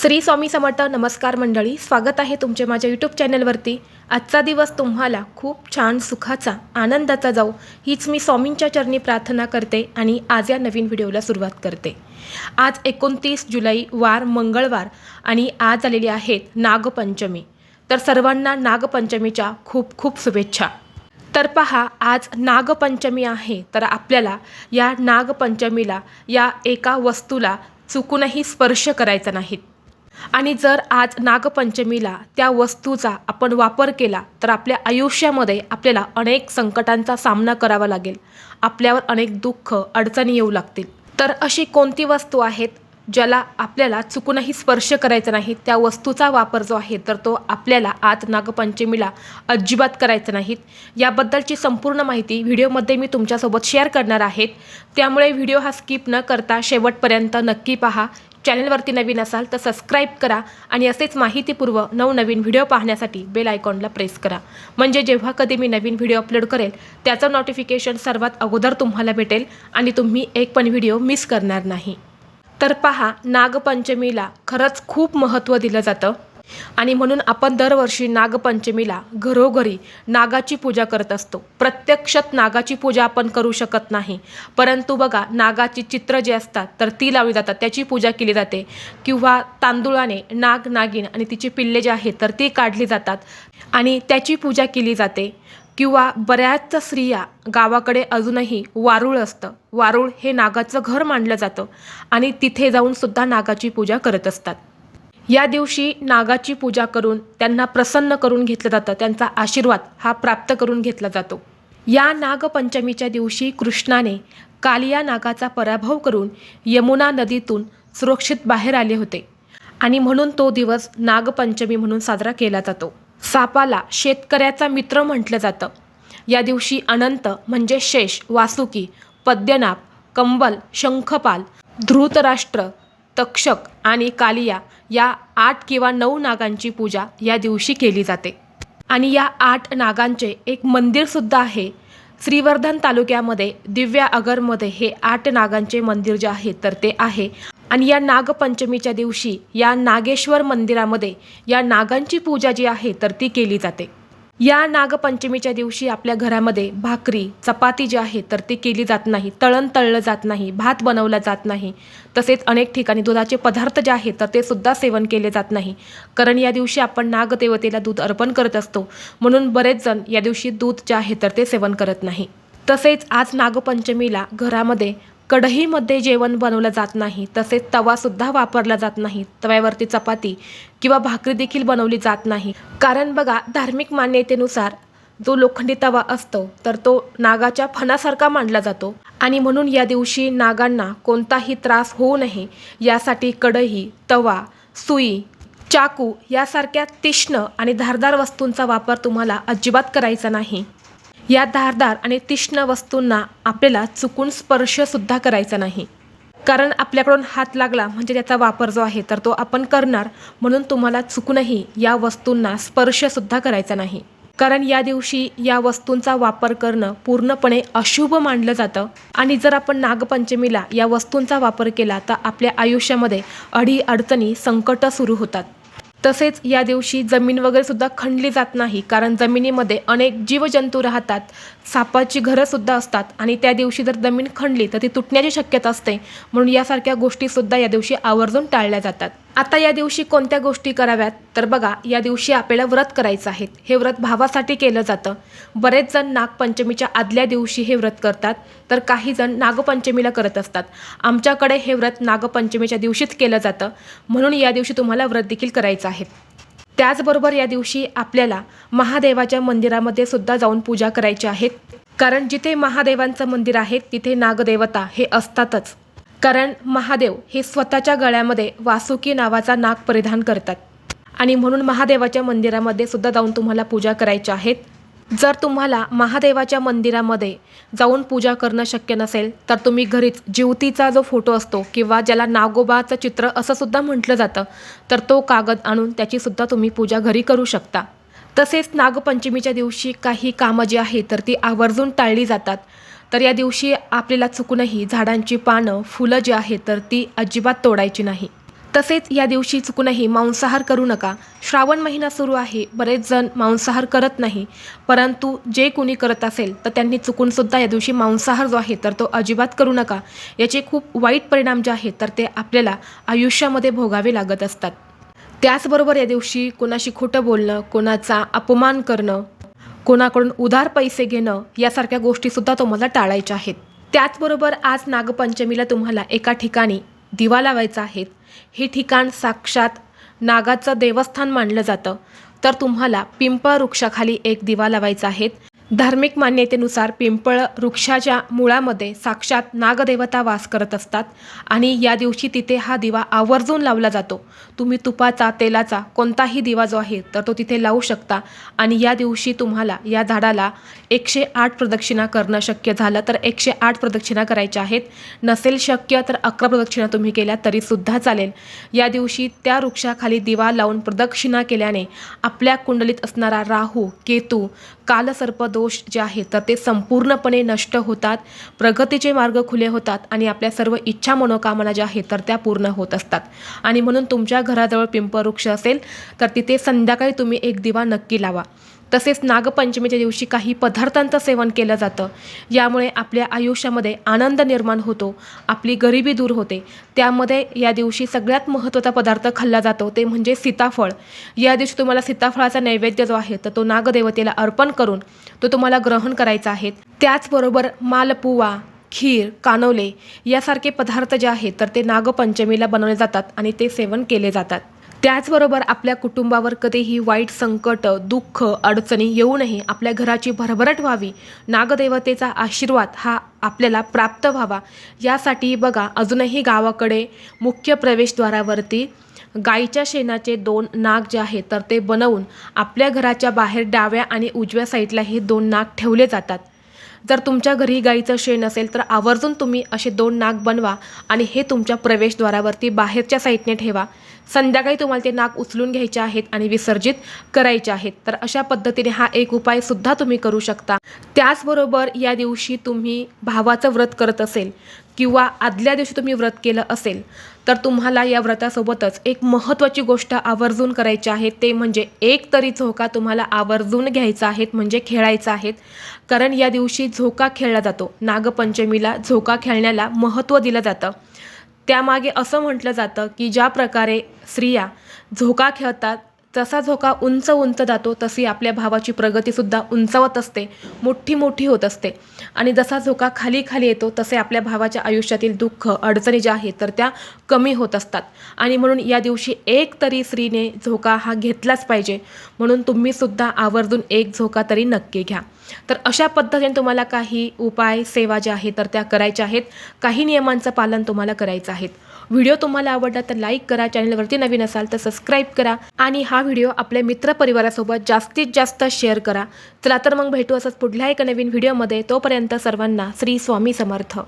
श्री स्वामी समर्थ नमस्कार मंडळी स्वागत आहे तुमचे माझ्या यूट्यूब चॅनलवरती. आजचा दिवस तुम्हाला खूप छान सुखाचा आनंदाचा जाऊ हीच मी स्वामींच्या चरणी प्रार्थना करते आणि आज या नवीन व्हिडिओला सुरुवात करते. आज एकोणतीस जुलै वार मंगळवार आणि आज आलेली आहेत नागपंचमी. तर सर्वांना नागपंचमीच्या खूप खूप शुभेच्छा. तर पहा आज नागपंचमी आहे तर आपल्याला या नागपंचमीला या एका वस्तूला चुकूनही स्पर्श करायचा नाहीत आणि जर आज नागपंचमीला त्या वस्तूचा आपण वापर केला तर आपल्या आयुष्यामध्ये आपल्याला अनेक संकटांचा सामना करावा लागेल. आपल्यावर अनेक दुःख अडचणी येऊ लागतील. तर अशी कोणती वस्तू आहेत ज्याला आपल्याला चुकूनही स्पर्श करायचा नाही? त्या वस्तूचा वापर जो आहे तर तो आपल्याला आज नागपंचमीला अजिबात करायचा नाहीत याबद्दलची संपूर्ण माहिती व्हिडिओमध्ये मी तुमच्यासोबत शेअर करणार आहेत त्यामुळे व्हिडिओ हा स्किप न करता शेवटपर्यंत नक्की पहा. चॅनलवरती नवीन असाल तर सबस्क्राईब करा आणि असेच माहितीपूर्व नवनवीन व्हिडिओ पाहण्यासाठी बेल आयकॉनला प्रेस करा. म्हणजे जेव्हा कधी मी नवीन व्हिडिओ अपलोड करेल त्याचं नोटिफिकेशन सर्वात अगोदर तुम्हाला भेटेल आणि तुम्ही एक पण व्हिडिओ मिस करणार नाही. तर पहा नागपंचमीला खरंच खूप महत्त्व दिलं जातं. आणि म्हणून आपण दरवर्षी नागपंचमीला घरोघरी नागाची पूजा करत असतो. प्रत्यक्षात नागाची पूजा आपण करू शकत नाही. परंतु बघा नागाची चित्र जे असतात तर ती लावली जातात. त्याची पूजा केली जाते. किंवा तांदुळाने नाग नागिन आणि तिची पिल्ले जे आहेत तर ती काढली जातात. आणि त्याची पूजा केली जाते. किंवा बऱ्याच स्त्रिया गावाकडे अजूनही वारूळ असतं. वारूळ हे नागाचं घर मानलं जातं. आणि तिथे जाऊन सुद्धा नागाची पूजा करत असतात. या दिवशी नागाची पूजा करून त्यांना प्रसन्न करून घेतलं जातं. त्यांचा आशीर्वाद हा प्राप्त करून घेतला जातो. या नागपंचमीच्या दिवशी कृष्णाने कालिया नागाचा पराभव करून यमुना नदीतून सुरक्षित बाहेर आले होते आणि म्हणून तो दिवस नागपंचमी म्हणून साजरा केला जातो. सापाला शेतकऱ्याचा मित्र म्हटलं जातं. या दिवशी अनंत म्हणजे शेष वासुकी पद्यनाभ कंबल शंखपाल धृतराष्ट्र तक्षक आणि कालिया या आठ किंवा नऊ नागांची पूजा या दिवशी केली जाते. आणि या आठ नागांचे एक मंदिरसुद्धा आहे. श्रीवर्धन तालुक्यामध्ये दिव्या अगरमध्ये हे आठ नागांचे मंदिर जे आहे तर ते आहे. आणि या नागपंचमीच्या दिवशी या नागेश्वर मंदिरामध्ये या नागांची पूजा जी आहे तर ती केली जाते. या नागपंचमीच्या दिवशी आपल्या घरामध्ये भाकरी चपाती जी आहे तर ती केली जात नाही. तळण तळलं जात नाही भात बनवला जात नाही. तसेच अनेक ठिकाणी दुधाचे पदार्थ जे आहेत तर ते सुद्धा सेवन केले जात नाही. कारण या दिवशी आपण नागदेवतेला दूध अर्पण करत असतो. म्हणून बरेच जण या दिवशी दूध जे आहे तर ते सेवन करत नाही. तसेच आज नागपंचमीला घरामध्ये कढईमध्ये जेवण बनवलं जात नाही तसेच तवासुद्धा वापरला जात नाही तव्यावरती चपाती किंवा भाकरी देखील बनवली जात नाही. कारण बघा धार्मिक मान्यतेनुसार जो लोखंडी तवा असतो तर तो नागाच्या फणासारखा मानला जातो. आणि म्हणून या दिवशी नागांना कोणताही त्रास होऊ नये यासाठी कढई तवा सुई चाकू यासारख्या तीक्ष्ण आणि धारदार वस्तूंचा वापर तुम्हाला अजिबात करायचा नाही. या धारदार आणि तीक्ष्ण वस्तूंना आपल्याला चुकून स्पर्शसुद्धा करायचा नाही. कारण आपल्याकडून हात लागला म्हणजे त्याचा वापर जो आहे तर तो आपण करणार म्हणून तुम्हाला चुकूनही या वस्तूंना स्पर्शसुद्धा करायचा नाही. कारण या दिवशी या वस्तूंचा वापर करणं पूर्णपणे अशुभ मानलं जातं आणि जर आपण नागपंचमीला या वस्तूंचा वापर केला तर आपल्या आयुष्यामध्ये अडी अडचणी सुरू होतात. तसेच या दिवशी जमीन वगैरे सुद्धा खणली जात नाही कारण जमिनीमध्ये अनेक जीवजंतू राहतात. सापाची घरंसुद्धा असतात आणि त्या दिवशी जर जमीन खणली तर ती तुटण्याची शक्यता असते. म्हणून यासारख्या गोष्टीसुद्धा या दिवशी आवर्जून टाळल्या जातात. आता या दिवशी कोणत्या गोष्टी कराव्यात? तर बघा या दिवशी आपल्याला व्रत करायचं आहे. हे व्रत भावासाठी केलं जातं. बरेच जण नागपंचमीच्या आदल्या दिवशी हे व्रत करतात तर काही जण नागपंचमीला करत असतात. आमच्याकडे हे व्रत नागपंचमीच्या दिवशीच केलं जातं. म्हणून या दिवशी तुम्हाला व्रत देखील करायचं आहे. त्याचबरोबर या दिवशी आपल्याला महादेवाच्या मंदिरामध्ये सुद्धा जाऊन पूजा करायची आहेत कारण जिथे महादेवांचं मंदिर आहे तिथे नागदेवता हे असतातच. कारण महादेव हे स्वतःच्या गळ्यामध्ये वासुकी नावाचा नाग परिधान करतात. आणि म्हणून महादेवाच्या मंदिरामध्ये सुद्धा जाऊन तुम्हाला पूजा करायच्या आहेत. जर तुम्हाला महादेवाच्या मंदिरामध्ये जाऊन पूजा करणं शक्य नसेल तर तुम्ही घरीच जिवतीचा जो फोटो असतो किंवा ज्याला नागोबाचं चित्र असं सुद्धा म्हटलं जातं तर तो कागद आणून त्याचीसुद्धा तुम्ही पूजा घरी करू शकता. तसेच नागपंचमीच्या दिवशी काही कामं जी आहेत तर ती आवर्जून टाळली जातात. तर या दिवशी आपल्याला चुकूनही झाडांची पानं फुलं जी आहेत तर ती अजिबात तोडायची नाही. तसेच या दिवशी चुकूनही मांसाहार करू नका. श्रावण महिना सुरू आहे. बरेच जण मांसाहार करत नाही. परंतु जे कुणी करत असेल तर त्यांनी चुकूनसुद्धा या दिवशी मांसाहार जो आहे तर तो अजिबात करू नका. याचे खूप वाईट परिणाम जे आहेत तर ते आपल्याला आयुष्यामध्ये भोगावे लागत असतात. त्याचबरोबर या दिवशी कोणाशी खोटं बोलणं कोणाचा अपमान करणं कोणाकडून उधार पैसे घेणं यासारख्या गोष्टीसुद्धा तुम्हाला टाळायच्या आहेत. त्याचबरोबर आज नागपंचमीला तुम्हाला एका ठिकाणी दिवा लावायचा आहे. हे ठिकाण साक्षात नागाचं देवस्थान मानलं जातं. तर तुम्हाला पिंपळ वृक्षाखाली एक दिवा लावायचा आहे. धार्मिक मान्यतेनुसार पिंपळ वृक्षाच्या मुळामध्ये साक्षात नागदेवता वास करत असतात आणि या दिवशी तिथे हा दिवा आवर्जून लावला जातो. तुम्ही तुपाचा तेलाचा कोणताही दिवा जो आहे तर तो तिथे लावू शकता. आणि या दिवशी तुम्हाला या झाडाला एकशे आठ प्रदक्षिणा करणं शक्य झालं तर एकशे आठ प्रदक्षिणा करायच्या आहेत. नसेल शक्य तर अकरा प्रदक्षिणा तुम्ही केल्या तरीसुद्धा चालेल. या दिवशी त्या वृक्षाखाली दिवा लावून प्रदक्षिणा केल्याने आपल्या कुंडलीत असणारा राहू केतू कालसर्प दोष जे आहे तर ते संपूर्णपणे नष्ट होतात प्रगतीचे मार्ग खुले होतात आणि आपल्या सर्व इच्छा मनोकामना ज्या आहेत तर त्या पूर्ण होत असतात. आणि म्हणून तुमच्या घराजवळ पिंपळवृक्ष असेल तर तिथे संध्याकाळी तुम्ही एक दिवा नक्की लावा. तसेच नागपंचमीच्या दिवशी काही पदार्थांचं सेवन केलं जातं. यामुळे आपल्या आयुष्यामध्ये आनंद निर्माण होतो आपली गरिबी दूर होते. त्यामध्ये या दिवशी सगळ्यात महत्त्वाचा पदार्थ खाल्ला जातो ते म्हणजे सीताफळ. या दिवशी तुम्हाला सीताफळाचा नैवेद्य जो आहे तर तो नागदेवतेला अर्पण करून तो तुम्हाला ग्रहण करायचा आहे. त्याचबरोबर मालपुवा खीर कानवले यासारखे पदार्थ जे आहेत तर ते नागपंचमीला बनवले जातात आणि ते सेवन केले जातात. त्याचबरोबर आपल्या कुटुंबावर कधीही वाईट संकट दुःख अडचणी येऊ नये आपल्या घराची भरभराट व्हावी. नागदेवतेचा आशीर्वाद हा आपल्याला प्राप्त व्हावा. यासाठी बघा अजूनही गावाकडे मुख्य प्रवेशद्वारावरती गाईच्या शेणाचे दोन नाग जे आहेत तर ते बनवून आपल्या घराच्या बाहेर डाव्या आणि उजव्या साईडला हे दोन नाग ठेवले जातात. जर तुमच्या घरी गाईचं शेण असेल तर आवर्जून तुम्ही असे दोन नाग बनवा आणि हे तुमच्या प्रवेशद्वारावरती बाहेरच्या साईडने ठेवा. संध्याकाळी तुम्हाला ते नाक उचलून घ्यायचे आहेत आणि विसर्जित करायचे आहेत. तर अशा पद्धतीने हा एक उपाय सुद्धा तुम्ही करू शकता. त्याचबरोबर या दिवशी तुम्ही भावाचं व्रत करत असेल किंवा आदल्या दिवशी तुम्ही व्रत केलं असेल तर तुम्हाला या व्रतासोबतच एक महत्त्वाची गोष्ट आवर्जून करायची आहे. ते म्हणजे एक तरी झोका तुम्हाला आवर्जून घ्यायचा आहेत म्हणजे खेळायचा आहेत कारण या दिवशी झोका खेळला जातो. नागपंचमीला झोका खेळण्याला महत्त्व दिलं जातं. त्यामागे असं म्हटलं जातं की ज्या प्रकारे स्त्रिया झोका खेळतात जसा झोका उंच उंच जातो तशी आपल्या भावाची प्रगतीसुद्धा उंचावत असते मोठी मोठी होत असते. आणि जसा झोका खाली खाली येतो तसे आपल्या भावाच्या आयुष्यातील दुःख अडचणी ज्या आहेत तर त्या कमी होत असतात. आणि म्हणून या दिवशी एक तरी स्त्रीने झोका हा घेतलाच पाहिजे. म्हणून तुम्हीसुद्धा आवर्जून एक झोका तरी नक्की घ्या. तर अशा पद्धतीने तुम्हाला काही उपाय सेवा ज्या आहेत तर त्या करायच्या आहेत. काही नियमांचं पालन तुम्हाला करायचं आहे व्हिडिओ तुम्हाला आवडला तर लाईक करा चॅनलवरती नवीन असाल तर सबस्क्राईब करा आणि हा व्हिडिओ आपल्या मित्रपरिवारासोबत जास्तीत जास्त शेअर करा. चला तर मग भेटू असंच पुढल्या एका नवीन व्हिडिओमध्ये. तोपर्यंत सर्वांना श्री स्वामी समर्थ.